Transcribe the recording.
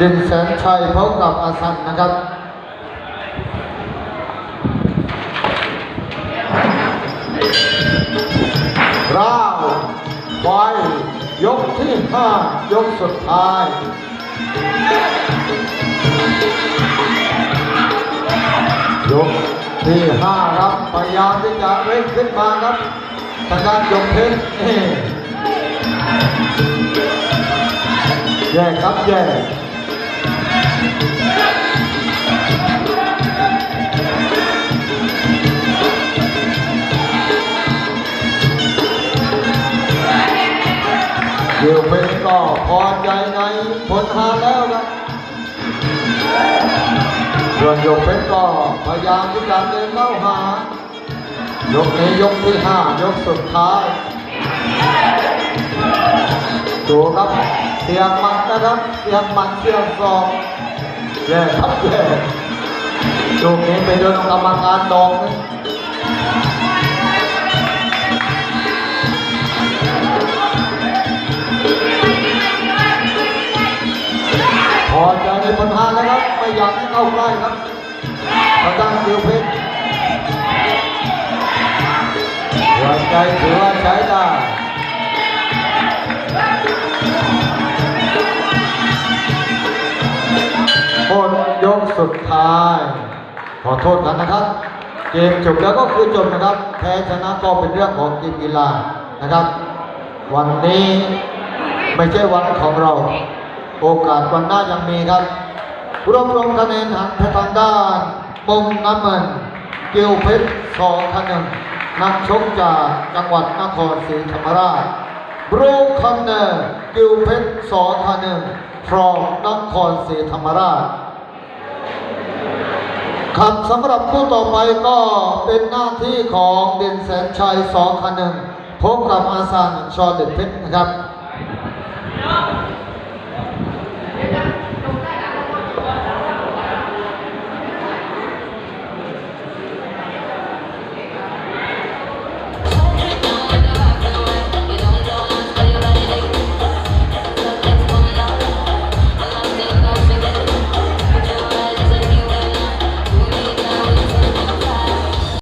ดินแสนชัยพบกับอาสันนะครับร่าวไฟยกที่ห้ายกสุดท้ายยกที่ห้าครับพยายามที่จะเร่งขึ้นมาครับทางด้านยกเพชรนี่แย่ครับแย่ เดี๋ยวเพชรก็พอใจในผลทางแล้วครับส่วนยกเพชรก็พยายามที่จะเดินเข้าหา ยกนี้ยกที่ห้ายกสุดท้าย ดูครับเสียงหมัดนะครับเสียงหมัดเสียงซองแย่ครับแย่ลูกนี้ไปโดนกรรมการดองนะพอใจในปัญหาแล้วครับไม่อยากให้เข้าใกล้ครับทางด้านเดียวเพชรหัวใจถือว่าใช้ได้ สุดท้าย ขอโทษกันนะครับ เกมจบแล้วก็คือจบนะครับ แพ้ชนะก็เป็นเรื่องของกมกีฬานะครับ วันนี้ไม่ใช่วันของเรา โอกาสวันหน้ายังมีครับรวบรวมคะแนนหันไปทางด้านมุมน้ำเงินเกียวเพชรสองคะแนนนักชกจากจังหวัดนครศรีธรรมราชบรูคันเนอร์กิวเพชรสอธานึงพรอมนครศรีธรรมราช ครับสำหรับคู่ต่อไปก็เป็นหน้าที่ของเด่นแสนชัยสอคันหนึ่งพบกับอาซานชอเด็ดเพชรนะครับ